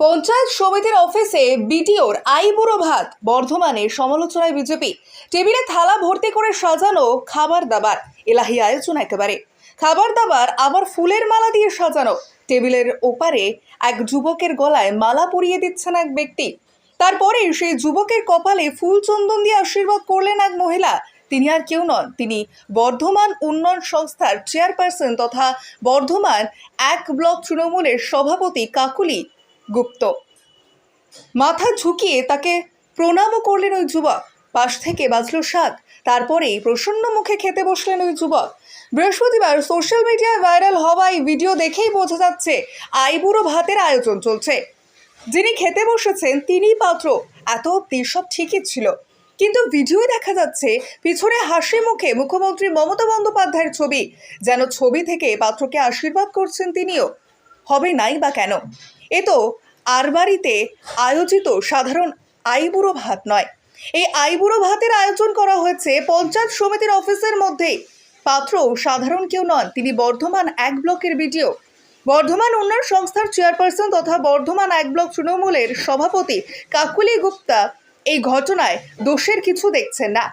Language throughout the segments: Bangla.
পঞ্চায়েত সমিতির অফিসে বিডিওর আইবুড়ো ভাত বর্ধমানে সমালোচনায় বিজেপি। টেবিলে থালা ভর্তি করে সাজানো খাবার দাবার এলাহি আয়োজন একেবারে খাবার দাবার আবার ফুলের মালা দিয়ে সাজানো। টেবিলের ওপারে এক যুবকের গলায় মালা পরিয়ে দিচ্ছেন এক ব্যক্তি। তারপরে সেই যুবকের কপালে ফুল চন্দন দিয়ে আশীর্বাদ করলেন এক মহিলা। তিনি আর কেউ নন, তিনি বর্ধমান উন্নয়ন সংস্থার চেয়ারপারসন তথা বর্ধমান এক ব্লক তৃণমূলের সভাপতি কাকুলি গুপ্ত। মাথা ঝুঁকিয়ে তাকে প্রণামও করলেন ওই যুবক। পাশ থেকে বাজলো শাক তারপরেই প্রসন্ন মুখে খেতে বসলেন ওই যুবক। বৃহস্পতিবার সোশ্যাল মিডিয়ায় ভাইরাল হওয়া এই ভিডিও দেখেই বোঝা যাচ্ছে, আইবুড়ো ভাতের আয়োজন চলছে। যিনি খেতে বসেছেন তিনিই পাত্র। এত অব্দি সব ঠিকই ছিল। কিন্তু ভিডিওয় দেখা যাচ্ছে, পিছনে হাসি মুখে মুখ্যমন্ত্রী মমতা বন্দ্যোপাধ্যায়ের ছবি। যেন ছবি থেকে পাত্রকে আশীর্বাদ করছেন তিনিও। হবে নাই বা কেন? এ তো আর বাড়িতে আয়োজিত সাধারণ আইবুড়ো ভাত নয়। এই আইবুড়ো ভাতের আয়োজন করা হয়েছে পঞ্চায়েত সমিতির অফিসের মধ্যেই। পাত্র সাধারণ কেউ নন, তিনি বর্ধমান এক ব্লকের ভিডিও বর্ধমান উন্নয়ন সংস্থার চেয়ারপারসন তথা বর্ধমান এক ব্লক তৃণমূলের সভাপতি কাকুলি গুপ্তা এই ঘটনায় দোষের কিছু দেখছেন না।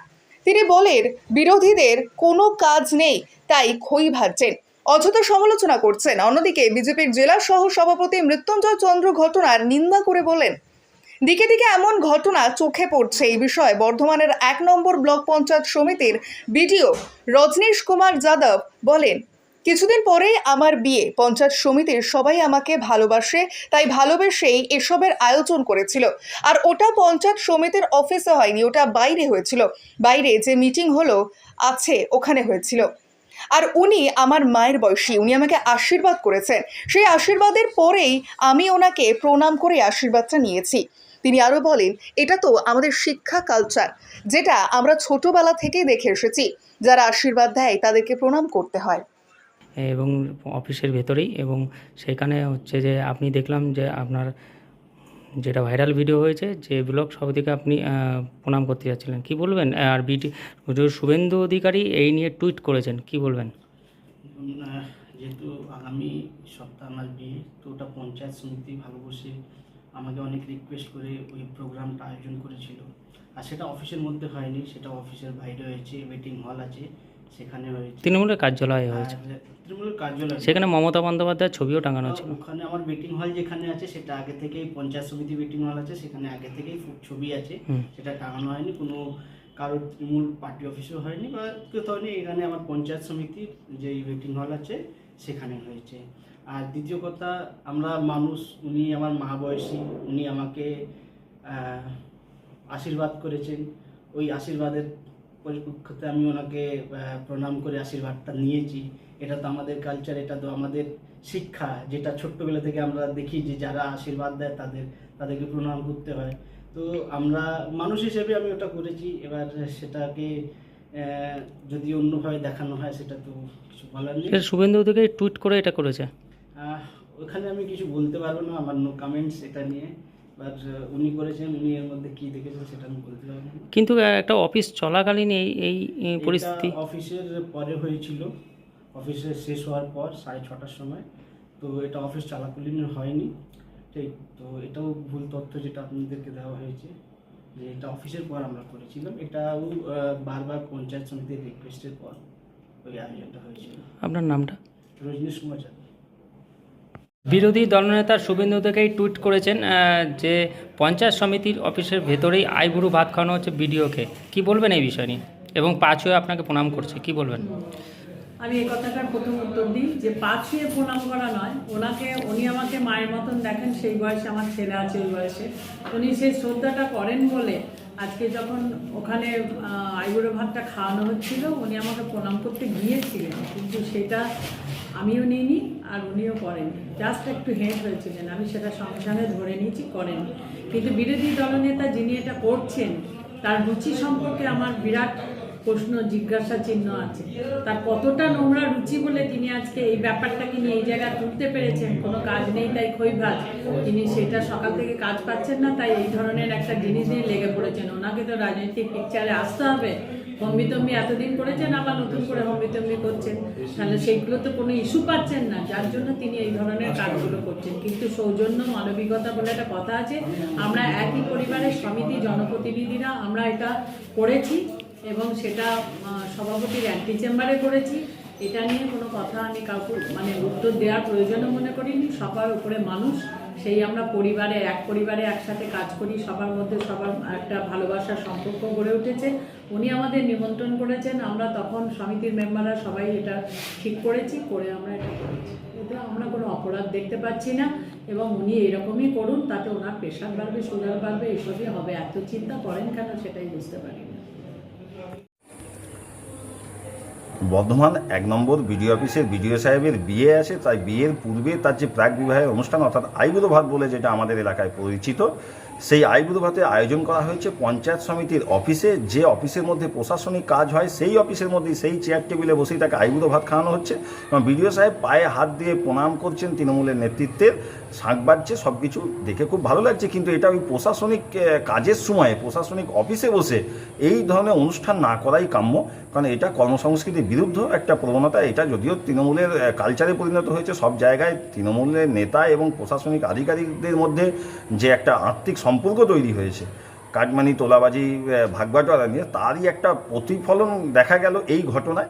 তিনি বলেন, বিরোধীদের কোনো কাজ নেই, তাই খই ভাজছেন। অযথা সমালোচনা করছেন। অন্যদিকে বিজেপির জেলা সহ সভাপতি মৃত্যুঞ্জয় চন্দ্র ঘটনার নিন্দা করে বলেন, দিকে দিকে এমন ঘটনা চোখে পড়ছে এই বিষয়ে। বর্ধমানের এক নম্বর ব্লক পঞ্চায়েত সমিতির বিডিও রজনীশ কুমার যাদব বলেন, কিছুদিন পরেই আমার বিয়ে। পঞ্চায়েত সমিতির সবাই আমাকে ভালোবাসে, তাই ভালোবেসেই এসবের আয়োজন করেছিল। আর ওটা পঞ্চায়েত সমিতির অফিসে হয়নি, ওটা বাইরে হয়েছিল। বাইরে যে মিটিং হলো, আছে, ওখানে হয়েছিল। আর উনি আমার মায়ের বয়সী, উনি আমাকে আশীর্বাদ করেছেন। সেই আশীর্বাদের পরেই আমি ওনাকে প্রণাম করে আশীর্বাদটা নিয়েছি। তিনি আরও বলেন, এটা তো আমাদের শিক্ষা কালচার যেটা আমরা ছোটবেলা থেকেই দেখে এসেছি, যারা আশীর্বাদ দেয় তাদেরকে প্রণাম করতে হয়। এবং অফিসের ভেতরেই এবং সেখানে হচ্ছে যে আপনি দেখলাম যে আপনার যেটা ভাইরাল ভিডিও হয়েছে, যে ব্লক সভাপতিকে আপনি প্রণাম করতে যাচ্ছিলেন। কি বলবেন? আর বিটি শুভেন্দু অধিকারী এই নিয়ে টুইট করেছেন, কি বলবেন? যেহেতু আগামী সপ্তাহ আমার বিয়ে, তো ওটা পঞ্চায়েত সমিতি ভালোবসে আমাকে অনেক রিকোয়েস্ট করে ওই প্রোগ্রামটা আয়োজন করেছিল। আর সেটা অফিসের মধ্যে হয়নি, সেটা অফিসের বাইরে হয়েছে মিটিং হল আছে। সেখানে হয়েছে। তৃণমূলের কার্যালয় হয়েছে। তৃণমূলের কার্যালয় সেখানে মমতা বন্দ্যোপাধ্যায়ের ছবিও টাঙানো ছিল। ওখানে আমার মিটিং হল যেখানে আছে সেটা আগে থেকেই পঞ্চায়েত সমিতি মিটিং হল আছে সেখানে আগে থেকেই ছবি আছে। সেটা টাঙানো হয়নি কোনো কারোর তৃণমূল পার্টি অফিসেও হয়নি বা কোথাও হয়নি এখানে আমার পঞ্চায়েত সমিতির যে মিটিং হল আছে সেখানে হয়েছে। আর দ্বিতীয় কথা আমরা মানুষ উনি আমার মা বয়সী উনি আমাকে আশীর্বাদ করেছেন। ওই আশীর্বাদের পরিপ্রেক্ষিতে আমি ওনাকে প্রণাম করে আশীর্বাদটা নিয়েছি। এটা তো আমাদের কালচার এটা তো আমাদের শিক্ষা যেটা ছোট্টবেলা থেকে আমরা দেখি যে যারা আশীর্বাদ দেয় তাদের তাদেরকে প্রণাম করতে হয়। তো আমরা মানুষ হিসেবে আমি ওটা করেছি। এবার সেটাকে যদি অন্যভাবে দেখানো হয় সেটা তো কিছু বলার নেই। শুভেন্দু অধিকারী টুইট করে এটা করেছে। ওখানে আমি কিছু বলতে পারব না আমার নো কমেন্টস এটা নিয়ে। উনি করেছেন উনি এর মধ্যে কি দেখেছেন সেটা আমি বলতে পারব না। কিন্তু একটা অফিস চলাকালীন এই এই এই এটা পরিস্থিতি। অফিসের পরে হয়েছিল। অফিসের শেষ হওয়ার পর সাড়ে ছটার সময়। তো এটা অফিস চলাকালীন হয়নি। ঠিক তো এটাও ভুল তথ্য যেটা আপনাদেরকে দেওয়া হয়েছে যে এটা অফিসের পর আমরা করেছিলাম। এটাও আহ, বারবার পঞ্চায়েত সমিতির রিকোয়েস্টের পর ওই আয়োজনটা হয়েছিল। আপনার নামটা? রজনীশ কুমার যাদব। বিরোধী দলনেতা শুভেন্দু অধিকারী টুইট করেছেন যে পঞ্চায়েত সমিতির অফিসের ভেতরেই আইবুড়ো ভাত খাওয়ানো হচ্ছে বিডিওকে। কি বলবেন এই বিষয় নিয়ে? এবং পাঁচ আপনাকে প্রণাম করছে, কি বলবেন? আমি এই কথাটার প্রথম উত্তর দিই, যে পা ছুঁয়ে প্রণাম করা নয়, ওনাকে, উনি আমাকে মায়ের মতন দেখেন, সেই বয়সে আমার ছেলে আছে ওই বয়সে। উনি সেই শ্রদ্ধাটা করেন বলে আজকে যখন ওখানে আইবুড়ো ভাতটা খাওয়ানো হচ্ছিল, উনি আমাকে প্রণাম করতে গিয়েছিলেন, কিন্তু সেটা আমিও নিইনি আর উনিও করেন জাস্ট একটু হেঁট হয়েছিলেন, আমি সেটা সঙ্গে সঙ্গে ধরে নিয়েছি করেন কিন্তু বিরোধী দলনেতা যিনি এটা করছেন, তার রুচি সম্পর্কে আমার বিরাট প্রশ্ন, জিজ্ঞাসা চিহ্ন আছে। তার কতটা নোংরা রুচি বলে তিনি আজকে এই ব্যাপারটাকে নিয়ে এই জায়গায় তুলতে পেরেছেন? কোনো কাজ নেই তাই খই ভাত তিনি সেটা সকাল থেকে কাজ পাচ্ছেন না, তাই এই ধরনের একটা জিনিস নিয়ে লেগে পড়েছেন। ওনাকে তো রাজনৈতিক পিকচারে আসতে হবে। হম্বিতম্বি এতদিন করেছেন, আবার নতুন করে হম্বিতম্বি করছেন। তাহলে সেইগুলো তো কোনো ইস্যু পাচ্ছেন না। যার জন্য তিনি এই ধরনের কাজগুলো করছেন। কিন্তু সৌজন্য, মানবিকতা বলে একটা কথা আছে। আমরা একই পরিবারের সমিতি, জনপ্রতিনিধিরা আমরা এটা করেছি। এবং সেটা সভাপতির অ্যান্টি চেম্বারে করেছি। এটা নিয়ে কোনো কথা আমি কাউকে মানে উত্তর দেওয়ার প্রয়োজনও মনে করিনি। সবার উপরে মানুষ, সেই আমরা পরিবারে, এক পরিবারে একসাথে কাজ করি, সবার মধ্যে সবার একটা ভালোবাসার সম্পর্ক গড়ে উঠেছে। উনি আমাদের নিমন্ত্রণ করেছেন, আমরা তখন সমিতির মেম্বাররা সবাই এটা ঠিক করেছি, করে আমরা এটা করেছি। এটা আমরা কোনো অপরাধ দেখতে পাচ্ছি না, এবং উনি এরকমই করুন, তাতে ওনার প্রেশার বাড়বে সুগার বাড়বে, এসবই হবে। এত চিন্তা করেন কেন সেটাই বুঝতে পারি না বর্ধমান এক নম্বর বিডিও অফিসের বিডিও সাহেবের বিয়ে আছে, তাই বিয়ের পূর্বে তার যে প্রাক বিবাহের অনুষ্ঠান, অর্থাৎ আইবুড়ো ভাত বলে যেটা আমাদের এলাকায় পরিচিত সেই আইবুড়ো ভাতের আয়োজন করা হয়েছে পঞ্চায়েত সমিতির অফিসে। যে অফিসের মধ্যে প্রশাসনিক কাজ হয়, সেই অফিসের মধ্যেই সেই চেয়ার টেবিলে বসেই তাকে আইবুড়ো ভাত খাওয়ানো হচ্ছে। এবং বিডিও সাহেব পায়ে হাত দিয়ে প্রণাম করছেন তৃণমূলের নেতৃত্বের। শাঁখ বাজছে সব কিছু দেখে খুব ভালো লাগছে। কিন্তু এটা ওই প্রশাসনিক কাজের সময়ে, প্রশাসনিক অফিসে বসে এই ধরনের অনুষ্ঠান না করাই কাম্য। কারণ এটা কর্মসংস্কৃতির বিরুদ্ধ একটা প্রবণতা। এটা যদিও তৃণমূলের কালচারে পরিণত হয়েছে, সব জায়গায় তৃণমূলের নেতা এবং প্রশাসনিক আধিকারিকদের মধ্যে যে একটা আত্মিক সম্পর্ক তৈরি হয়েছে। কাটমানি তোলাবাজি ভাগবাটোয়ারা নিয়ে তারই একটা প্রতিফলন দেখা গেল এই ঘটনায়।